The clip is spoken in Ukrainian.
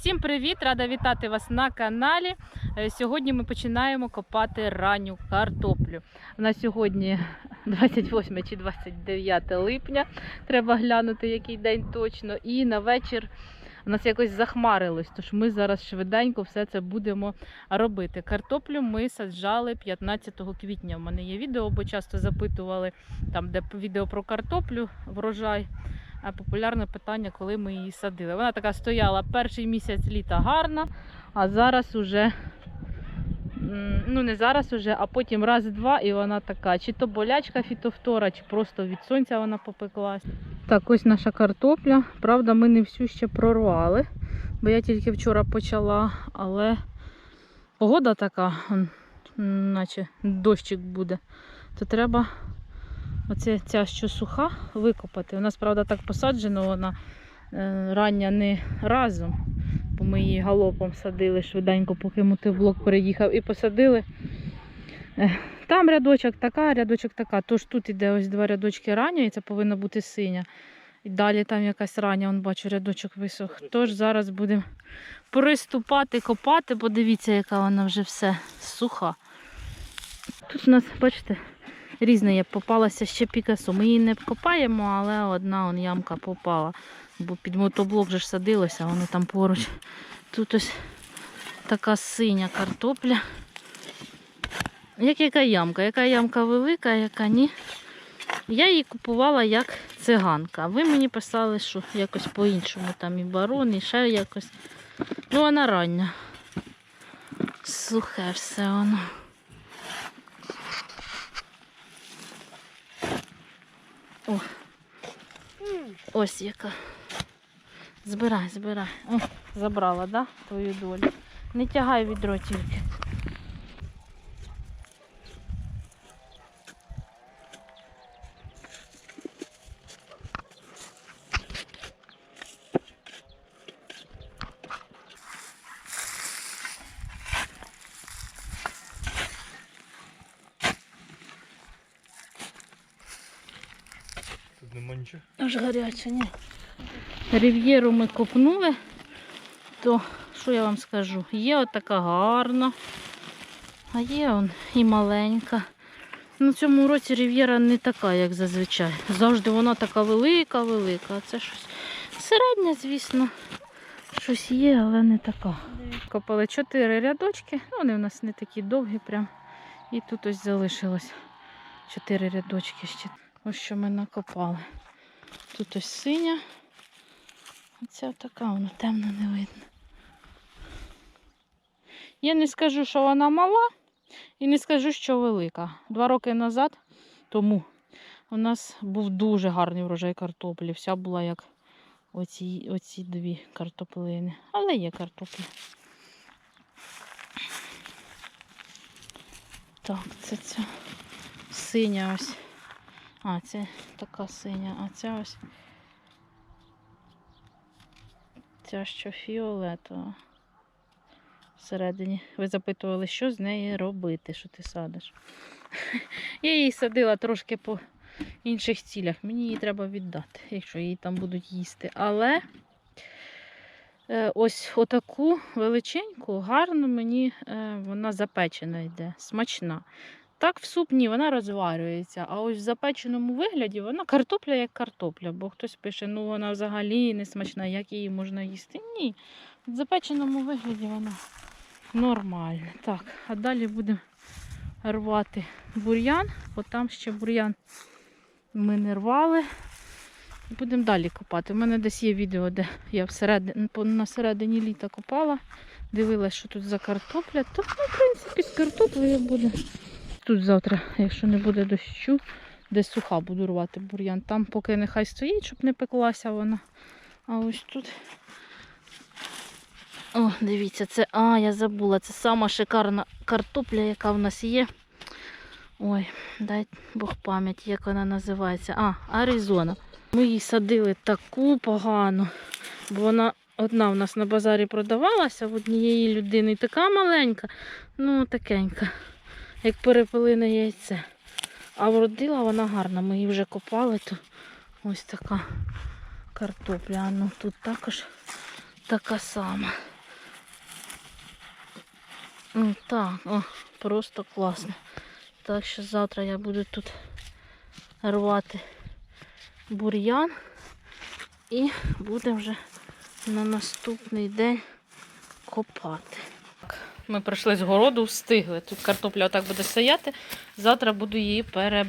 Всім привіт! Рада вітати вас на каналі. Е, Сьогодні ми починаємо копати ранню картоплю. У нас сьогодні 28 чи 29 липня. Треба глянути, який день точно. І на вечір у нас якось захмарилось, тож ми зараз швиденько все це будемо робити. Картоплю ми саджали 15 квітня. У мене є відео, бо часто запитували там, де відео про картоплю, врожай. А популярне питання, коли ми її садили. Вона така стояла перший місяць літа гарна, а зараз уже, ну не зараз уже, а потім раз-два, і вона така, чи то болячка фітофтора, чи просто від сонця вона попеклась. Так, ось наша картопля. Правда, ми не всю ще прорвали, бо я тільки вчора почала, але погода така, наче дощик буде, то треба Оце ця, що суха, викопати. У нас, правда, так посаджено, вона е, рання не разом, бо ми її галопом садили швиденько, поки мотивблок переїхав, і посадили. Е, там рядочок така, рядочок така. Тож тут іде ось два рядочки рання, і це повинна бути синя. І далі там якась рання, он бачу, рядочок висох. Тож зараз будемо приступати, копати, бо дивіться, яка вона вже все суха. Тут у нас, бачите, різне є. Попалася ще пікасо. Ми її не копаємо, але одна он ямка попала. Бо під мотоблок вже ж садилося, вони там поруч. Тут ось така синя картопля. Як яка ямка? Яка ямка велика, яка ні. Я її купувала як циганка. Ви мені писали, що якось по-іншому. Там і барон, і ще якось. Ну, вона рання. Сухе все воно. О, ось яка. Збирай, збирай. О, забрала, да, твою долю. Не тягай відро тільки. Тут нема нічого. Аж гаряче, ні. Рів'єру ми копнули, то що я вам скажу? Є отака гарна, а є он і маленька. На цьому році рів'єра не така, як зазвичай. Завжди вона така велика-велика. А це щось середня, звісно. Щось є, але не така. Копали чотири рядочки, вони у нас не такі довгі прям. І тут ось залишилось чотири рядочки ще. Ось що ми накопали. Тут ось синя. Оця така, вона темно не видно. Я не скажу, що вона мала, і не скажу, що велика. Два роки назад тому у нас був дуже гарний врожай картоплі. Вся була як оці, оці дві картоплини. Але є картопля. Так, це ця синя ось. А, це така синя, а ця ось ця що фіолетова. Всередині. Ви запитували, що з неї робити, що ти садиш. Я її садила трошки по інших цілях. Мені її треба віддати, якщо її там будуть їсти. Але е, ось отаку величеньку, гарну мені е, вона запечена йде, смачна. Так, в суп ні, вона розварюється. А ось в запеченому вигляді вона картопля як картопля. Бо хтось пише, ну вона взагалі не смачна, як її можна їсти. Ні. В запеченому вигляді вона нормальна. Так, а далі будемо рвати бур'ян, бо там ще бур'ян ми не рвали. Будемо далі копати. У мене десь є відео, де я на середині літа копала, дивилась, що тут за картопля. То, ну, в принципі, з картоплею буде. Тут завтра, якщо не буде дощу, де суха буду рвати бур'ян. Там поки нехай стоїть, щоб не пеклася вона. А ось тут. О, дивіться, це. А, я забула, це сама шикарна картопля, яка в нас є. Ой, дай Бог пам'ять, як вона називається. А, Аризона. Ми її садили таку погану, бо вона одна в нас на базарі продавалася в однієї людини. Така маленька, ну такенька як перепелине яйце. А вродила вона гарна, ми її вже копали, то ось така картопля. Ну тут також така сама. М, Так, о, просто класно. Так що завтра я буду тут рвати бур'ян і будемо вже на наступний день копати. Ми прийшли з городу, встигли. Тут картопля отак буде стояти. Завтра буду її перебирати.